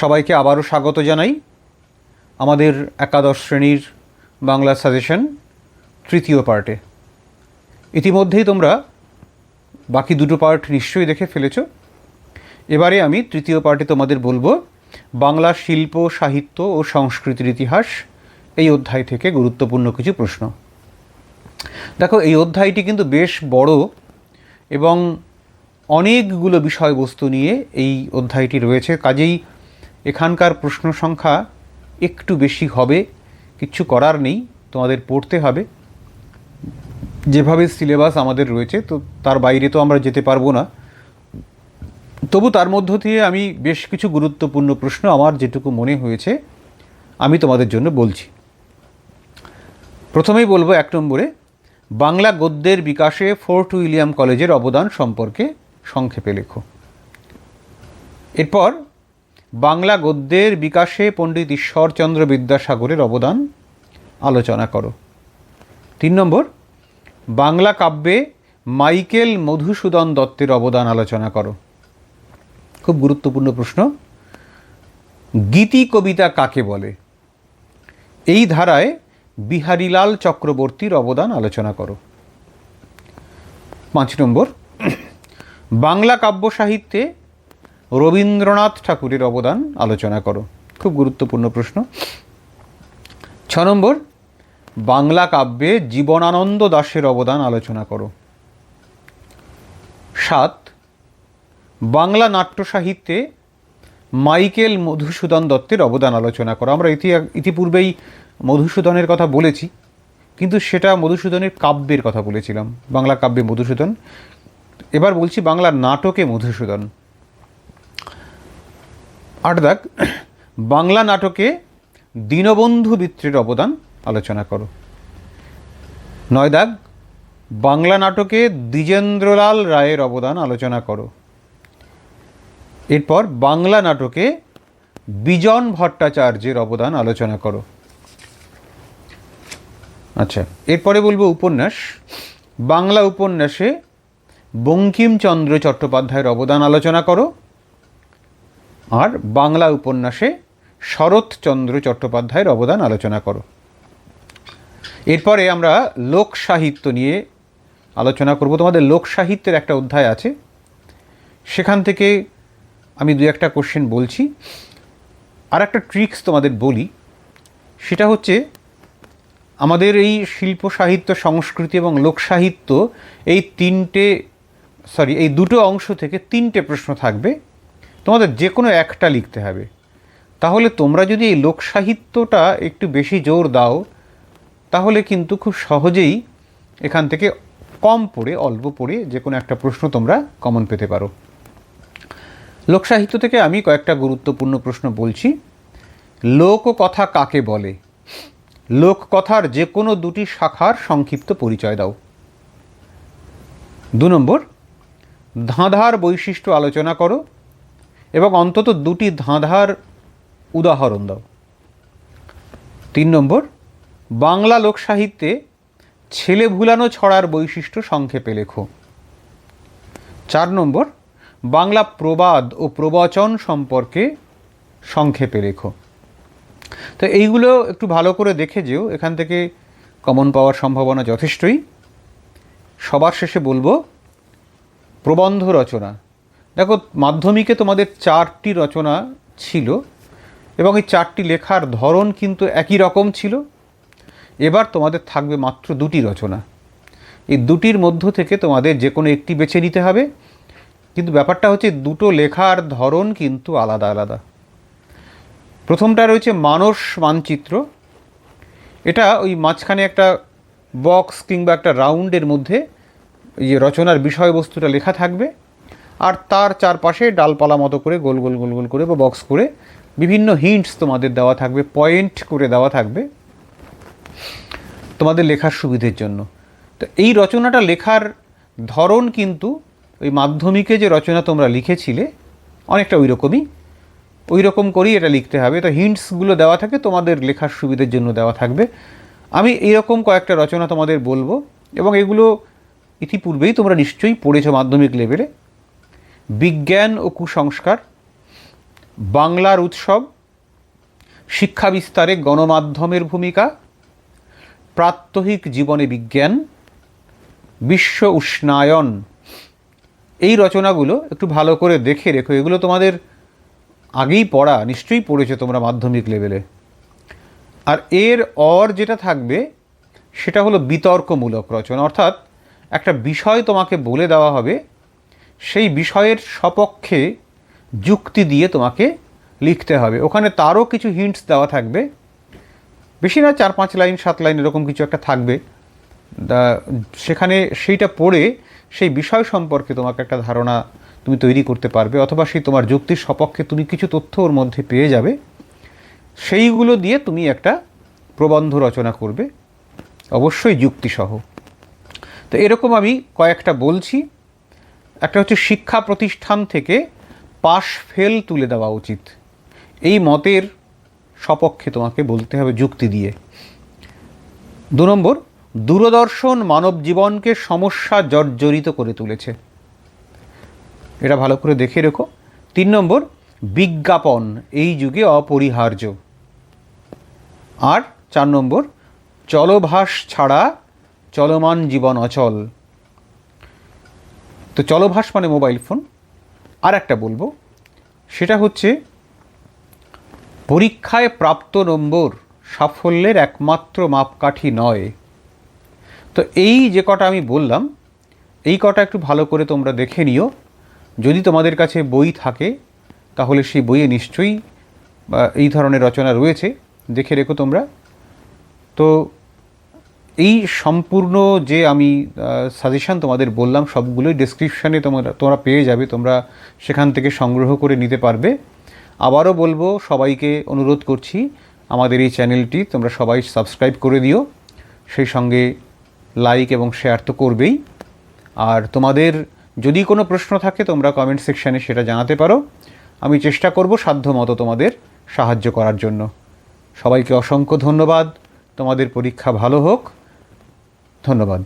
সবাইকে আবারও স্বাগত জানাই আমাদের একাদশ শ্রেণির বাংলা সাজেশন তৃতীয় পার্টে। ইতিমধ্যেই তোমরা বাকি দুটো পার্ট নিশ্চয়ই দেখে ফেলেছ। এবারে আমি তৃতীয় পার্টে তোমাদের বলব, বাংলা শিল্প, সাহিত্য ও সংস্কৃতির ইতিহাস এই অধ্যায় থেকে গুরুত্বপূর্ণ কিছু প্রশ্ন। দেখো, এই অধ্যায়টি কিন্তু বেশ বড় এবং অনেকগুলো বিষয়বস্তু নিয়ে এই অধ্যায়টি রয়েছে। কাজেই এখানকার প্রশ্ন সংখ্যা একটু বেশি হবে কিচ্ছু করার নেই, তোমাদের পড়তে হবে। যেভাবে সিলেবাস আমাদের রয়েছে, তো তার বাইরে তো আমরা যেতে পারব না। তবু তার মধ্য দিয়ে আমি বেশ কিছু গুরুত্বপূর্ণ প্রশ্ন আমার যেটুকু মনে হয়েছে, আমি তোমাদের জন্য বলছি। প্রথমেই বলব এক নম্বরে, বাংলা গদ্যের বিকাশে ফোর্ট উইলিয়াম কলেজের অবদান সম্পর্কে সংক্ষেপে লেখো। এরপর বাংলা গদ্যের বিকাশে পণ্ডিত ঈশ্বরচন্দ্র বিদ্যাসাগরের অবদান আলোচনা করো। তিন নম্বর, বাংলা কাব্যে মাইকেল মধুসূদন দত্তের অবদান আলোচনা করো। খুব গুরুত্বপূর্ণ প্রশ্ন। গীতি কবিতা কাকে বলে? এই ধারায় বিহারীলাল চক্রবর্তীর অবদান আলোচনা করো। পাঁচ নম্বর, বাংলা কাব্য সাহিত্যে রবীন্দ্রনাথ ঠাকুরের অবদান আলোচনা করো। খুব গুরুত্বপূর্ণ প্রশ্ন। ছ নম্বর, বাংলা কাব্যে জীবনানন্দ দাশের অবদান আলোচনা করো। সাত, বাংলা নাট্য সাহিত্যে মাইকেল মধুসূদন দত্তের অবদান আলোচনা করো। আমরা ইতি, ইতিপূর্বেই মধুসূদনের কথা বলেছি, কিন্তু সেটা মধুসূদনের কাব্যের কথা বলেছিলাম। বাংলা কাব্যে মধুসূদন। এবার বলছি বাংলা নাটকে মধুসূদন। আট দাগ। বাংলা নাটকে দীনবন্ধু মিত্রের অবদান আলোচনা করো। নয় দাগ। বাংলা নাটকে দ্বিজেন্দ্রলাল রায়ের অবদান আলোচনা করো। এরপর বাংলা নাটকে বিজন ভট্টাচার্যের অবদান আলোচনা করো। আচ্ছা এরপরে বলব উপন্যাস। বাংলা উপন্যাসে বঙ্কিমচন্দ্র চট্টোপাধ্যায়ের অবদান আলোচনা করো। আর বাংলা উপন্যাসে শরৎচন্দ্র চট্টোপাধ্যায়ের অবদান আলোচনা করো। এরপরে আমরা লোক সাহিত্য নিয়ে আলোচনা করব। তোমাদের লোক সাহিত্যের একটা অধ্যায় আছে। সেখান থেকে আমি দু একটা কোশ্চেন বলছি। আর একটা ট্রিক্স তোমাদের বলি। সেটা হচ্ছে আমাদের এই শিল্প সাহিত্য, সংস্কৃতি এবং লোক সাহিত্য এই তিনটে সরি এই দুটো অংশ থেকে তিনটে প্রশ্ন থাকবে। তোমাদের যে কোনো একটা লিখতে হবে। তাহলে তোমরা যদি এই লোকসাহিত্যটা একটু বেশি জোর দাও, তাহলে কিন্তু খুব সহজেই এখান থেকে কম পড়ে, অল্প পড়ে যে কোনো একটা প্রশ্ন তোমরা কমন পেতে পারো। লোকসাহিত্য থেকে আমি কয়েকটা গুরুত্বপূর্ণ প্রশ্ন বলছি। লোককথা কাকে বলে? লোককথার যে কোনো দুটি শাখার সংক্ষিপ্ত পরিচয় দাও। দু নম্বর, ধাঁধার বৈশিষ্ট্য আলোচনা করো। এবং অন্তত দুটি ধাঁধার উদাহরণ দাও। তিন নম্বর, বাংলা লোকসাহিত্যে ছেলে ভুলানো ছড়ার বৈশিষ্ট্য সংক্ষেপে লেখো। চার নম্বর, বাংলা প্রবাদ ও প্রবচন সম্পর্কে সংক্ষেপে লেখো। তো এইগুলো একটু ভালো করে দেখে যেও, এখান থেকে কমন পাওয়ার সম্ভাবনা যথেষ্টই। সবার শেষে বলব, প্রবন্ধ রচনা। দেখো, মাধ্যমিকে তোমাদের চারটি রচনা ছিল এবং এই চারটি লেখার ধরন কিন্তু একই রকম ছিল। এবার তোমাদের থাকবে মাত্র দুটি রচনা। এই দুটির মধ্য থেকে তোমাদের যে কোনো একটি বেছে নিতে হবে। কিন্তু ব্যাপারটা হচ্ছে, দুটো লেখার ধরন কিন্তু আলাদা আলাদা। প্রথমটা রয়েছে মানস মানচিত্র। এটা ওই মাঝখানে একটা বক্স কিংবা একটা রাউন্ডের মধ্যে এই রচনার বিষয়বস্তুটা লেখা থাকবে। আর তার চারপাশে ডালপালা মতো করে গোল গোল গোল গোল করে বা বক্স করে বিভিন্ন হিন্টস তোমাদের দেওয়া থাকবে পয়েন্ট করে দেওয়া থাকবে তোমাদের লেখার সুবিধের জন্য। তো এই রচনাটা লেখার ধরন কিন্তু ওই মাধ্যমিকে যে রচনা তোমরা লিখেছিলে অনেকটা ওই রকমই ওই রকম করেই এটা লিখতে হবে। তো হিন্টসগুলো দেওয়া থাকে, তোমাদের লেখার সুবিধের জন্য দেওয়া থাকবে। আমি এরকম কয়েকটা রচনা তোমাদের বলব এবং এগুলো ইতিপূর্বেই তোমরা নিশ্চয়ই পড়েছো মাধ্যমিক লেভেলে বিজ্ঞান ও কুসংস্কার, বাংলার উৎসব, শিক্ষা বিস্তারে গণমাধ্যমের ভূমিকা, প্রাত্যহিক জীবনে বিজ্ঞান, বিশ্ব উষ্ণায়ন। এই রচনাগুলো একটু ভালো করে দেখে রেখো। এগুলো তোমাদের আগেই পড়া, নিশ্চয়ই পড়েছো তোমরা মাধ্যমিক লেভেলে। আর এর অর যেটা থাকবে, সেটা হলো বিতর্কমূলক রচনা। অর্থাৎ একটা বিষয় তোমাকে বলে দেওয়া হবে সেই বিষয়ের সপক্ষে যুক্তি দিয়ে তোমাকে লিখতে হবে। ওখানে তারও কিছু হিন্টস দেওয়া থাকবে। বেশি না, চার পাঁচ লাইন, সাত লাইন এরকম কিছু একটা থাকবে। সেখানে সেইটা পড়ে সেই বিষয় সম্পর্কে তোমাকে একটা ধারণা তুমি তৈরি করতে পারবে, অথবা সেই তোমার যুক্তির সপক্ষে তুমি কিছু তথ্য ওর মধ্যে পেয়ে যাবে। সেইগুলো দিয়ে তুমি একটা প্রবন্ধ রচনা করবে। অবশ্যই যুক্তিসহ। তো এরকম আমি কয়েকটা বলছি। একটা হচ্ছে শিক্ষা প্রতিষ্ঠান থেকে পাশ ফেল তুলে দেওয়া উচিত। এই মতের সপক্ষে তোমাকে বলতে হবে যুক্তি দিয়ে। দু নম্বর, দূরদর্শন মানব জীবনকে সমস্যা জর্জরিত করে তুলেছে। এটা ভালো করে দেখে রেখো। তিন নম্বর, বিজ্ঞাপন এই যুগে অপরিহার্য। আর চার নম্বর, চলভাস ছাড়া চলমান জীবন অচল। তো চলভাস মানে মোবাইল ফোন আর একটা বলব, সেটা হচ্ছে, পরীক্ষায় প্রাপ্ত নম্বর সাফল্যের একমাত্র মাপকাঠি নয়। তো এই যে কটা আমি বললাম, এই কটা একটু ভালো করে তোমরা দেখে নিও। যদি তোমাদের কাছে বই থাকে, তাহলে সেই বইয়ে নিশ্চয়ই এই ধরনের রচনা রয়েছে, দেখে রেখো তোমরা। তো এই সম্পূর্ণ যে আমি সাজেশন তোমাদের বললাম, সবগুলোই ডেসক্রিপশানে তোমরা তোমরা পেয়ে যাবে, তোমরা সেখান থেকে সংগ্রহ করে নিতে পারবে। আবারও বলব, সবাইকে অনুরোধ করছি, আমাদের এই চ্যানেলটি তোমরা সবাই সাবস্ক্রাইব করে দিও। সেই সঙ্গে লাইক এবং শেয়ার তো করবেই। আর তোমাদের যদি কোনো প্রশ্ন থাকে, তোমরা কমেন্ট সেকশানে সেটা জানাতে পারো। আমি চেষ্টা করব সাধ্যমতো তোমাদের সাহায্য করার জন্য। সবাইকে অসংখ্য ধন্যবাদ। তোমাদের পরীক্ষা ভালো হোক। ধন্যবাদ।